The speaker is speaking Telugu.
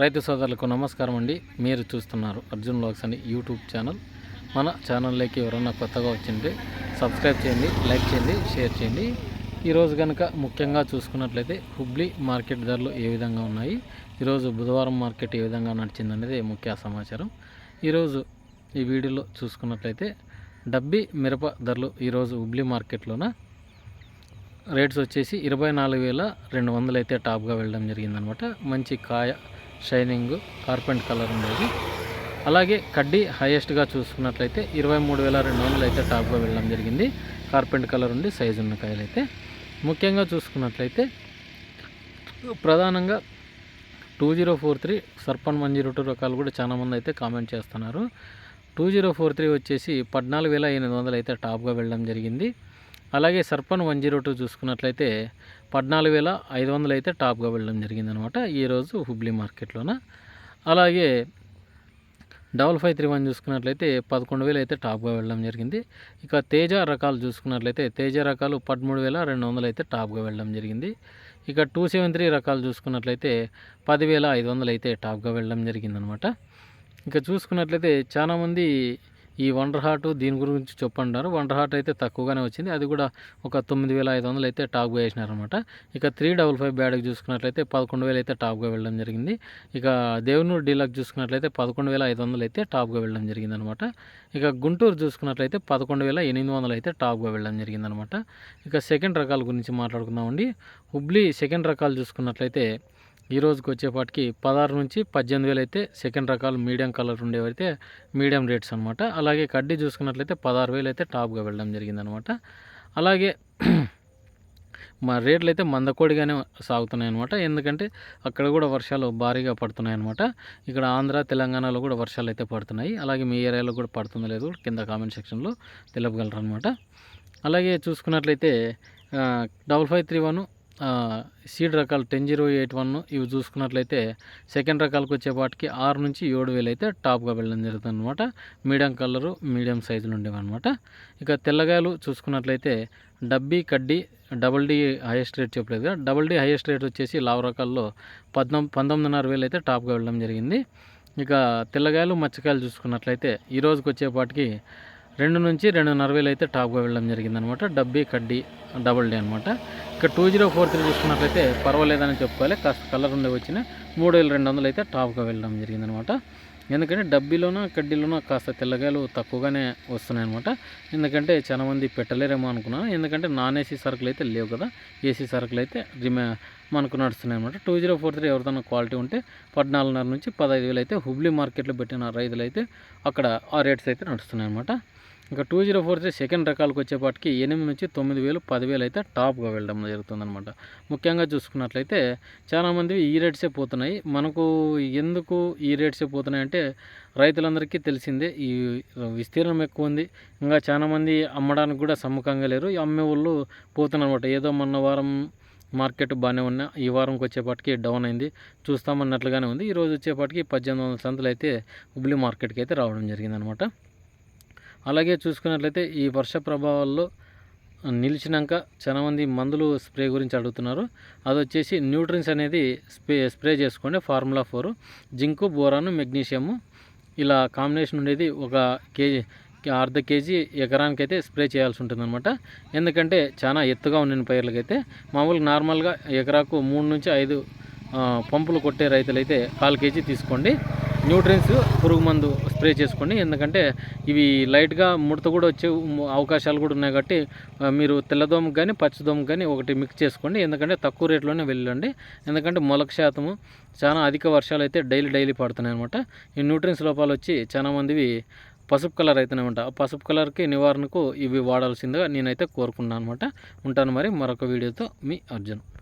రైతు సోదరులకు నమస్కారం అండి. మీరు చూస్తున్నారు అర్జున్ బ్లాగ్స్ అని యూట్యూబ్ ఛానల్. మన ఛానల్లోకి ఎవరన్నా కొత్తగా వచ్చింటే సబ్స్క్రైబ్ చేయండి లైక్ చేయండి షేర్ చేయండి. ఈరోజు కనుక ముఖ్యంగా చూసుకున్నట్లయితే హుబ్లీ మార్కెట్ ధరలు ఏ విధంగా ఉన్నాయి ఈరోజు బుధవారం మార్కెట్ ఏ విధంగా నడిచిందనేది ముఖ్య సమాచారం. ఈరోజు ఈ వీడియోలో చూసుకున్నట్లయితే డబ్బి మిరప ధరలు ఈరోజు హుబ్లీ మార్కెట్లోన రేట్స్ వచ్చేసి ఇరవై నాలుగు వేల రెండు వందలు అయితే టాప్గా వెళ్ళడం జరిగిందనమాట. మంచి కాయ షైనింగ్ కార్పెంట్ కలర్ ఉండేది. అలాగే కడ్డీ హైయెస్ట్గా చూసుకున్నట్లయితే ఇరవై మూడు వేల రెండు వందలు అయితే టాప్గా వెళ్ళడం జరిగింది. కార్పెంట్ కలర్ ఉండి సైజు ఉన్న కాయలు అయితే ముఖ్యంగా చూసుకున్నట్లయితే ప్రధానంగా టూ జీరో ఫోర్ త్రీ సర్పన్ వన్ జీరో టూ రకాలు కూడా చాలామంది అయితే కామెంట్ చేస్తున్నారు. టూ జీరో ఫోర్ త్రీ వచ్చేసి పద్నాలుగు వేల ఎనిమిది వందలు అయితే టాప్గా వెళ్ళడం జరిగింది. అలాగే సర్పన్ వన్ జీరో టూ చూసుకున్నట్లయితే పద్నాలుగు వేల ఐదు వందలు అయితే టాప్గా వెళ్ళడం జరిగిందనమాట ఈరోజు హుబ్లీ మార్కెట్లోన. అలాగే డబల్ ఫైవ్ త్రీ వన్ చూసుకున్నట్లయితే పదకొండు వేలు అయితే టాప్గా వెళ్ళడం జరిగింది. ఇక తేజ రకాలు చూసుకున్నట్లయితే తేజ రకాలు పదమూడు వేల రెండు వందలు అయితే టాప్గా వెళ్ళడం జరిగింది. ఇక టూ సెవెన్ త్రీ రకాలు చూసుకున్నట్లయితే పదివేల ఐదు వందలు అయితే టాప్గా వెళ్ళడం జరిగిందనమాట. ఇక చూసుకున్నట్లయితే చాలామంది ఈ వండర్ హార్ట్ దీని గురించి చెప్పంటారు వండర్ హార్ట్ అయితే తక్కువగానే వచ్చింది. అది కూడా ఒక తొమ్మిది వేల ఐదు వందలు అయితే టాప్గా వేసినారనమాట ఇక త్రీ డబల్ ఫైవ్ బ్యాడ్కి చూసుకున్నట్లయితే పదకొండు వేలు అయితే టాప్గా వెళ్ళడం జరిగింది. ఇక దేవునూరు డీలక్ చూసుకున్నట్లయితే పదకొండు వేల ఐదు వందలు అయితే టాప్గా వెళ్ళడం జరిగిందనమాట ఇక గుంటూరు చూసుకున్నట్లయితే పదకొండు వేల ఎనిమిది వందలు అయితే టాప్గా వెళ్ళడం జరిగిందనమాట ఇక సెకండ్ రకాల గురించి మాట్లాడుకుందామండి. హుబ్లీ సెకండ్ రకాలు చూసుకున్నట్లయితే ఈ రోజుకి వచ్చేపాటికి పదహారు నుంచి పద్దెనిమిది వేలు అయితే సెకండ్ రకాలు మీడియం కలర్ ఉండేవైతే మీడియం రేట్స్ అనమాట అలాగే కడ్డీ చూసుకున్నట్లయితే పదహారు వేలు అయితే టాప్గా వెళ్ళడం జరిగిందనమాట అలాగే మా రేట్లు అయితే మందకోడిగానే సాగుతున్నాయి అనమాట ఎందుకంటే అక్కడ కూడా వర్షాలు భారీగా పడుతున్నాయి అనమాట ఇక్కడ ఆంధ్ర తెలంగాణలో కూడా వర్షాలు అయితే పడుతున్నాయి. అలాగే మీ ఏరియాలో కూడా పడుతుందో లేదు. కింద కామెంట్ సెక్షన్లో తెలపగలరు అనమాట అలాగే చూసుకున్నట్లయితే double five three one seed రకాలు టెన్ జీరో ఎయిట్ వన్ ఇవి చూసుకున్నట్లయితే సెకండ్ రకాలకు వచ్చేపాటికి ఆరు నుంచి ఏడు వేలు అయితే టాప్గా వెళ్ళడం జరుగుతుంది అనమాట మీడియం కలరు మీడియం సైజులు ఉండేవన్నమాట. ఇక తెల్లగాయలు చూసుకున్నట్లయితే డబ్బీ కడ్డీ డబల్ డి హైయెస్ట్ రేట్ చెప్పలేదు కదా. డబల్ డి హైయెస్ట్ రేట్ వచ్చేసి లావు రకాల్లో పద్నాలుగు పంతొమ్మిదిన్నర వేలు అయితే టాప్గా వెళ్ళడం జరిగింది. ఇక తెల్లగాయలు మచ్చకాయలు చూసుకున్నట్లయితే ఈ రోజుకి వచ్చేపాటికి రెండు నుంచి రెండున్నర వేలు అయితే టాప్గా వెళ్ళడం జరిగిందనమాట. డబ్బీ కడ్డీ డబల్ డే అనమాట. ఇక టూ జీరో ఫోర్ త్రీ చూసుకున్నట్లయితే పర్వాలేదని చెప్పుకోవాలి. కాస్త కలర్ ఉండే వచ్చిన మూడు వేల రెండు వందలు అయితే టాప్గా వెళ్ళడం జరిగిందనమాట. ఎందుకంటే డబ్బీలోన కడ్డీలోన కాస్త తెల్లగాయలు తక్కువగానే వస్తున్నాయి అనమాట ఎందుకంటే చాలామంది పెట్టలేరేమో అనుకున్నాను. ఎందుకంటే నాన్ ఏసీ సరుకులు అయితే లేవు కదా. ఏసీ సరుకులు అయితే రిమే మనకు నడుస్తున్నాయి అనమాట టూ జీరో ఫోర్ త్రీ ఎవరిదైనా క్వాలిటీ ఉంటే పద్నాలుగున్నర నుంచి పదహైదు వేలు అయితే హుబ్లీ మార్కెట్లో పెట్టిన రైతులు అయితే అక్కడ ఆ రేట్స్ అయితే నడుస్తున్నాయి అనమాట ఇంకా two zero four three second రకాలకు వచ్చేపాటికి ఎనిమిది నుంచి తొమ్మిది వేలు పదివేలు అయితే టాప్గా వెళ్ళడం జరుగుతుందనమాట ముఖ్యంగా చూసుకున్నట్లయితే చాలామంది ఈ రేట్సే పోతున్నాయి. మనకు ఎందుకు ఈ రేట్సే పోతున్నాయి అంటే రైతులందరికీ తెలిసిందే ఈ విస్తీర్ణం ఎక్కువ ఉంది. ఇంకా చాలామంది అమ్మడానికి కూడా సమ్మకంగా లేరు. అమ్మే వాళ్ళు పోతున్నారనమాట ఏదో మొన్న వారం మార్కెట్ బాగానే ఉన్నా ఈ వారంకి వచ్చేపాటికి డౌన్ అయింది. చూస్తామన్నట్లుగానే ఉంది. ఈరోజు వచ్చేపాటికి పద్దెనిమిది వందల సంతలు అయితే హుబ్లీ మార్కెట్కి అయితే రావడం జరిగిందనమాట అలాగే చూసుకున్నట్లయితే ఈ వర్ష ప్రభావాల్లో నిలిచినాక చాలామంది మందులు స్ప్రే గురించి అడుగుతున్నారు. అది వచ్చేసి న్యూట్రిన్స్ అనేది స్ప్రే స్ప్రే చేసుకోండి. Formula four zinc boron magnesium. ఇలా కాంబినేషన్ ఉండేది ఒక కేజీ అర్ధ కేజీ ఎకరానికైతే స్ప్రే చేయాల్సి ఉంటుంది అనమాట ఎందుకంటే చాలా ఎత్తుగా ఉండిన పైర్లకైతే మామూలుగా నార్మల్గా ఎకరాకు మూడు నుంచి ఐదు పంపులు కొట్టే రైతులైతే కాల్ కేజీ తీసుకోండి. న్యూట్రియన్స్ పురుగు మందు స్ప్రే చేసుకోండి ఎందుకంటే ఇవి లైట్గా ముడత కూడా వచ్చే అవకాశాలు కూడా ఉన్నాయి కాబట్టి మీరు తెల్లదోమకు కానీ పచ్చదోమకు కానీ ఒకటి మిక్స్ చేసుకోండి. ఎందుకంటే తక్కువ రేట్లోనే వెళ్ళండి. ఎందుకంటే మొలక శాతము చాలా అధిక వర్షాలు అయితే డైలీ డైలీ పడుతున్నాయి అనమాట ఈ న్యూట్రియన్స్ లోపాలు వచ్చి చాలా మందివి పసుపు కలర్ అయితేనే ఉంటా పసుపు కలర్కి నివారణకు ఇవి వాడాల్సిందిగా నేనైతే కోరుకున్నాను అనమాట ఉంటాను మరి మరొక వీడియోతో మీ అర్జున్.